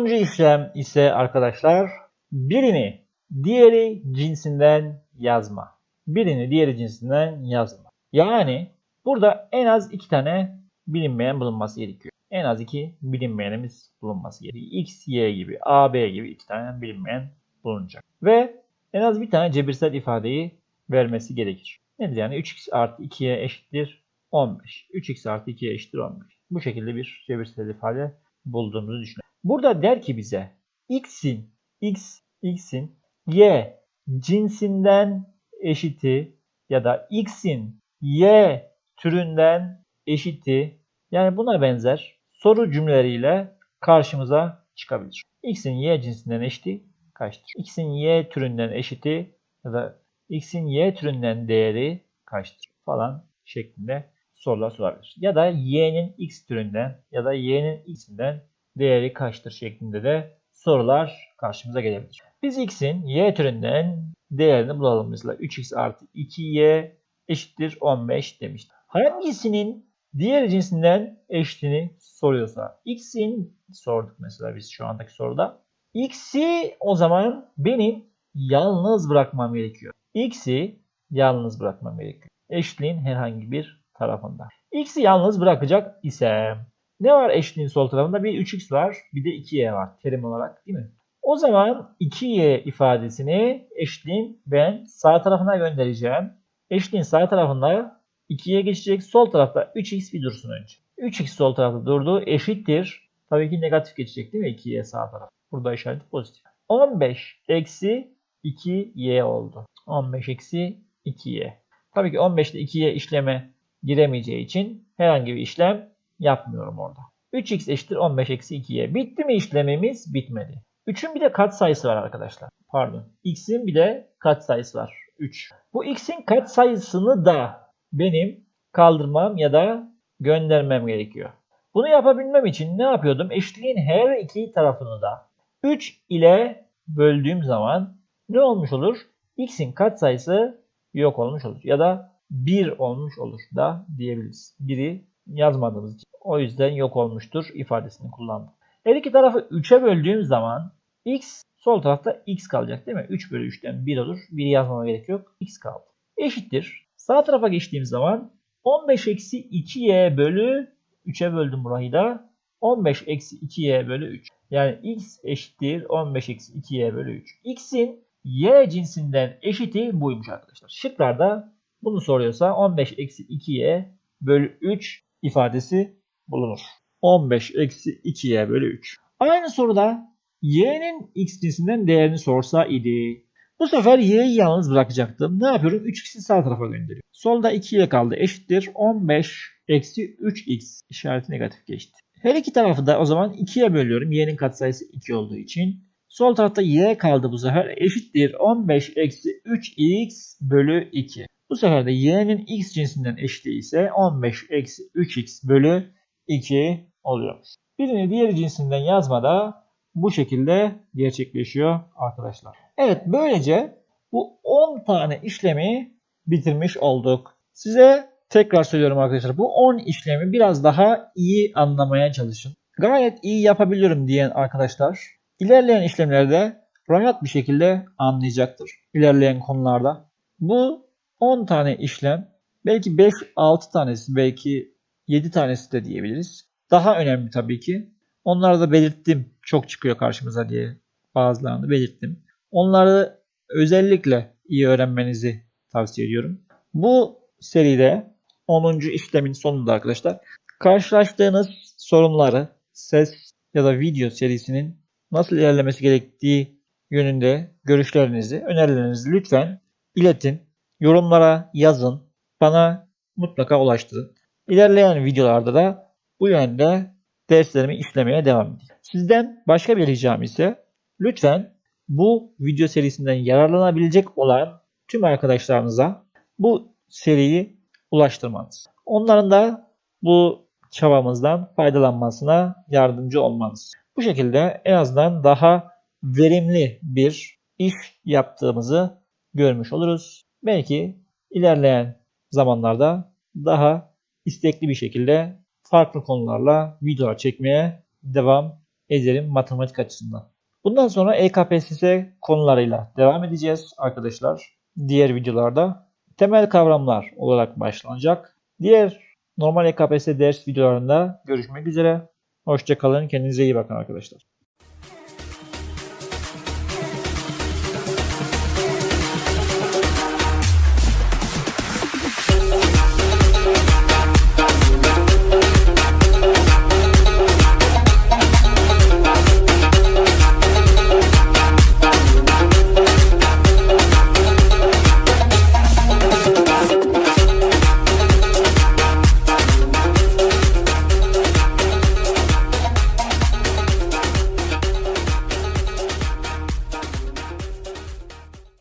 10. işlem ise arkadaşlar birini diğeri cinsinden yazma. Birini diğeri cinsinden yazma. Yani burada en az iki tane bilinmeyen bulunması gerekiyor. En az iki bilinmeyenimiz bulunması gerekiyor. X, Y gibi, A, B gibi iki tane bilinmeyen bulunacak. Ve en az bir tane cebirsel ifadeyi vermesi gerekir. Nedir yani? 3x artı 2'ye eşittir 15. 3x artı 2'ye eşittir 15. Bu şekilde bir cebirsel ifade bulduğumuzu düşünelim. Burada der ki bize x'in x x'in y cinsinden eşiti ya da x'in y türünden eşiti yani buna benzer soru cümleleriyle karşımıza çıkabilir. x'in y cinsinden eşiti kaçtır? x'in y türünden eşiti ya da x'in y türünden değeri kaçtır falan şeklinde sorular sorabilir. Ya da y'nin x türünden ya da y'nin x'inden değeri kaçtır şeklinde de sorular karşımıza gelebilir. Biz x'in y türünden değerini bulalım. Mesela 3x artı 2y eşittir 15 demiştik. Hangisinin diğer cinsinden eşitini soruyorsa x'in sorduk mesela biz şu andaki soruda. x'i o zaman benim yalnız bırakmam gerekiyor. x'i yalnız bırakmam gerekiyor. Eşitliğin herhangi bir tarafında. x'i yalnız bırakacak ise ne var eşitliğin sol tarafında? Bir 3x var bir de 2y var terim olarak değil mi? O zaman 2y ifadesini eşitliğin ben sağ tarafına göndereceğim. Eşitliğin sağ tarafında 2'ye geçecek. Sol tarafta 3x bir dursun önce. 3x sol tarafta durdu. Eşittir. Tabii ki negatif geçecek değil mi? 2y sağ taraf. Burada işareti pozitif. 15 eksi 2y oldu. 15 eksi 2y. Tabii ki 15 ile 2y işleme giremeyeceği için herhangi bir işlem yapmıyorum orada. 3x eşittir 15 eksi 2y. Bitti mi işlemimiz? Bitmedi. 3'ün bir de katsayısı var arkadaşlar. Pardon. X'in bir de katsayısı var. 3. Bu x'in katsayısını da benim kaldırmam ya da göndermem gerekiyor. Bunu yapabilmem için ne yapıyordum? Eşitliğin her iki tarafını da 3 ile böldüğüm zaman ne olmuş olur? x'in katsayısı yok olmuş olur. Ya da 1 olmuş olur da diyebiliriz. 1'i yazmadığımız için. O yüzden yok olmuştur ifadesini kullandım. Her iki tarafı 3'e böldüğüm zaman x sol tarafta x kalacak değil mi? 3 bölü 3'ten 1 olur. 1'i yazmama gerek yok. x kaldı. Eşittir. Sağ tarafa geçtiğim zaman 15 eksi 2y bölü 3'e böldüm burayı da. 15 eksi 2y bölü 3. Yani x eşittir 15 eksi 2y bölü 3. x'in y cinsinden eşiti buymuş arkadaşlar. Şıklarda bunu soruyorsa 15 eksi 2y bölü 3 ifadesi bulunur. 15 eksi 2y bölü 3. Aynı soruda y'nin x cinsinden değerini sorsa idi. Bu sefer y'yi yalnız bırakacaktım. Ne yapıyorum? 3x'i sağ tarafa gönderiyorum. Solda 2y kaldı. Eşittir 15 eksi 3x. İşareti negatif geçti. Her iki tarafı da o zaman 2'ye bölüyorum. y'nin katsayısı 2 olduğu için. Sol tarafta y kaldı bu sefer. Eşittir 15 eksi 3x bölü 2. Bu sefer de y'nin x cinsinden eşitliği ise 15 eksi 3x bölü 2 oluyor. Birini diğer cinsinden yazmada bu şekilde gerçekleşiyor arkadaşlar. Evet böylece bu 10 tane işlemi bitirmiş olduk. Size tekrar söylüyorum arkadaşlar bu 10 işlemi biraz daha iyi anlamaya çalışın. Gayet iyi yapabiliyorum diyen arkadaşlar ilerleyen işlemlerde rahat bir şekilde anlayacaktır. İlerleyen konularda. Bu 10 tane işlem belki 5-6 tanesi belki 7 tanesi de diyebiliriz. Daha önemli tabii ki. Onları da belirttim. Çok çıkıyor karşımıza diye bazılarını belirttim. Onları özellikle iyi öğrenmenizi tavsiye ediyorum. Bu seride 10. işlemin sonunda arkadaşlar karşılaştığınız sorunları ses ya da video serisinin nasıl ilerlemesi gerektiği yönünde görüşlerinizi, önerilerinizi lütfen iletin. Yorumlara yazın. Bana mutlaka ulaştırın. İlerleyen videolarda da bu yönde derslerimi işlemeye devam edeceğim. Sizden başka bir ricam ise lütfen bu video serisinden yararlanabilecek olan tüm arkadaşlarınıza bu seriyi ulaştırmanız. Onların da bu çabamızdan faydalanmasına yardımcı olmanız. Bu şekilde en azından daha verimli bir iş yaptığımızı görmüş oluruz. Belki ilerleyen zamanlarda daha istekli bir şekilde farklı konularla videolar çekmeye devam ederim matematik açısından. Bundan sonra EKPSS konularıyla devam edeceğiz arkadaşlar. Diğer videolarda temel kavramlar olarak başlanacak. Diğer normal EKPSS ders videolarında görüşmek üzere. Hoşçakalın. Kendinize iyi bakın arkadaşlar.